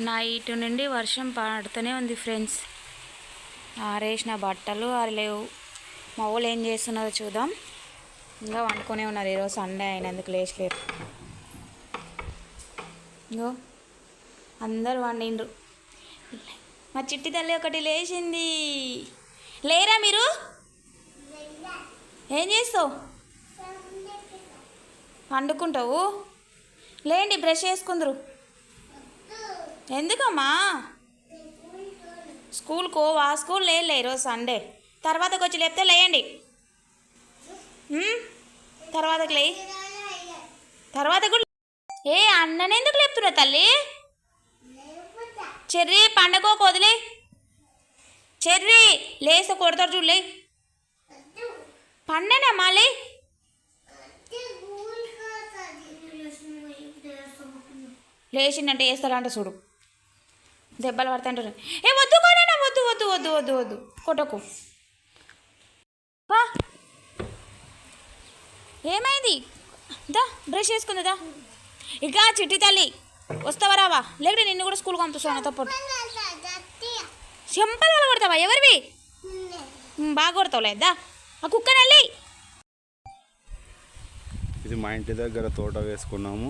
Night నుండి వర్షం పడుతూనే ఉంది ఫ్రెండ్స్. ఆరేసిన బట్టలు ఆరలేవు మా వాళ్ళు ఏం చేస్తున్నారో చూద్దాం. ఇంకా వండుకొనే ఉన్నారు. ఈరోజు సండే అయినందుకు లేచలేరు. ఇంకో అందరు వండిండ్రు. మా చిట్టి తల్లి ఒకటి లేచింది. లేరా మీరు? ఏం చేస్తావు? వండుకుంటావు? లేండి బ్రష్ వేసుకుందరు ఎందుకమ్మా? స్కూల్కి ఆ స్కూల్ లేదులే ఈరోజు సండే. తర్వాతకి వచ్చి లేపితే లేయండి. తర్వాతకి లే తర్వాత కూడా ఏ అన్నని ఎందుకు లేపుతున్నా తల్లి? చెర్రీ పండగ వదిలే. చెర్రీ లేస్తే కొడతారు చూడలే పండనే మాలే లేచిందంటే వేస్తాడంట చూడు. దెబ్బలు పడతాంటారు ఏ వద్దు కొననా వద్దు వద్దు వద్దు వద్దు వద్దు. కొట్టకు. బా. ఏమైంది? దా బ్రష్ చేసుకుందా ఇక చిట్టి తల్లి వస్తావా రావా? లేకపోతే నిన్ను కూడా స్కూల్కి పంపిస్తాను నాతో పాటు చెంపలు వల్ల కొడతావా ఎవరివి బాగా కొడతావు లేదా ఆ కుక్క నల్లి. ఇది మా ఇంటి దగ్గర తోట వేసుకున్నాము.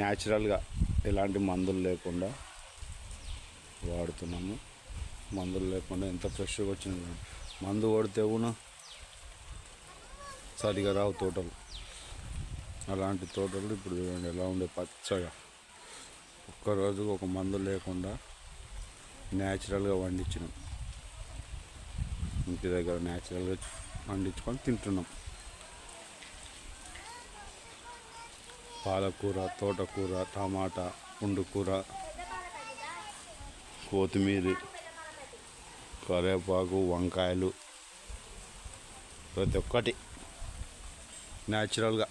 న్యాచురల్గా ఎలాంటి మందులు లేకుండా. వాడుతున్నాము. మందులు లేకుండా ఎంత ఫ్రెష్గా వచ్చింది మందు కొడితే కూడా సరిగా రావు తోటలు. అలాంటి తోటలు ఇప్పుడు చూడండి ఎలా ఉండే పచ్చగా. ఒక్కరోజు ఒక మందు లేకుండా న్యాచురల్గా వండించినాం. ఇంటి దగ్గర న్యాచురల్గా వండించుకొని తింటున్నాం. పాలకూర తోటకూర టమాటా పుండుకూర కొత్తిమీర కరివేపాకు వంకాయలు ప్రతి ఒక్కటి న్యాచురల్గా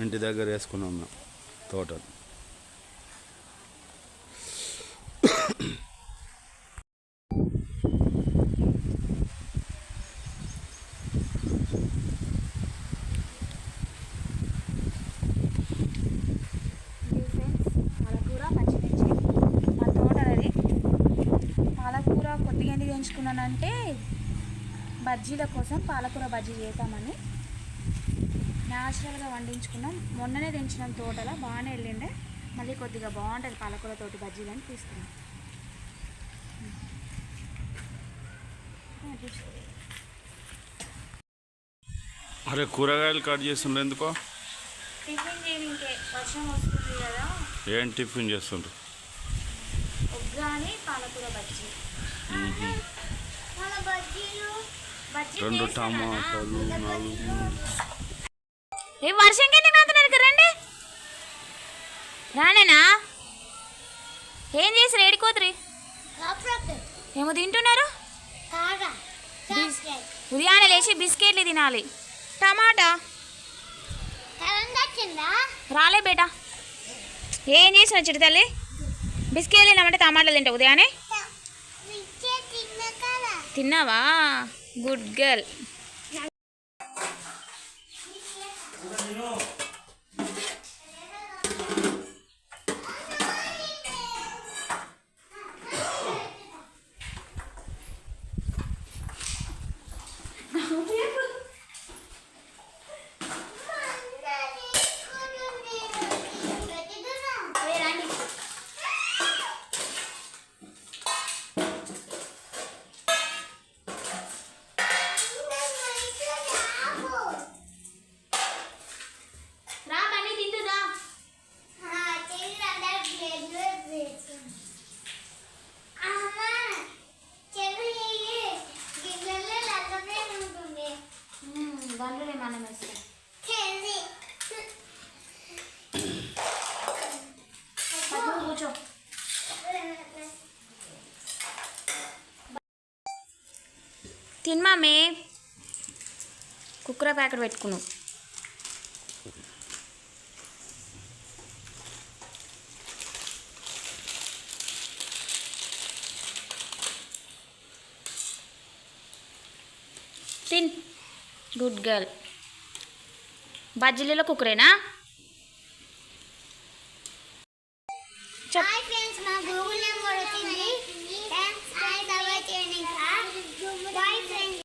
ఇంటి దగ్గర వేసుకున్నాం మేము తోటలు పాలకూర పచ్చిమిర్చి మా తోట అది పాలకూర కొద్దిగా ఎందుకు ఎంచుకున్నానంటే బజ్జీల కోసం పాలకూర బజ్జీ చేద్దామని న్యాచురల్గా వండించుకున్నాం. మొన్ననే తెంచినాం తోటలో బాగానే వెళ్ళిండే. మళ్ళీ కొద్దిగా బాగుంటుంది పాలకూర తోటి బజ్జీలు అని తీసుకున్నాం. అరే కూరగాయలు కట్ చేస్తుండ్రు ఎందుకో? టిఫిన్ చేయనికే వర్షం వస్తుంది కదా. ఏం టిఫిన్ చేస్తుండ్రు? పాలకూర బజ్జీ. రెండు టమాటాలు నాలుగు ఏ వర్షం కింద కాతున్నారు రండి. రానేనా? ఏం చేసి ఏడికోతురి ఏమో తింటున్నారు? ఉదయాన్నే లేచి బిస్కెట్లు తినాలి. టమాటా? రాలే బేటా. ఏం చేసిన చిటి తల్లి బిస్కెట్లు తినమంటే టమాటాలు తింటావు ఉదయాన్నే? తిన్నావా? Good girl. తినమామే కుక్కర ప్యాకెట్ పెట్టుకున్నావు తిన్ గుడ్ గర్ల్ బజ్జీలలో కుక్కరేనా చెప్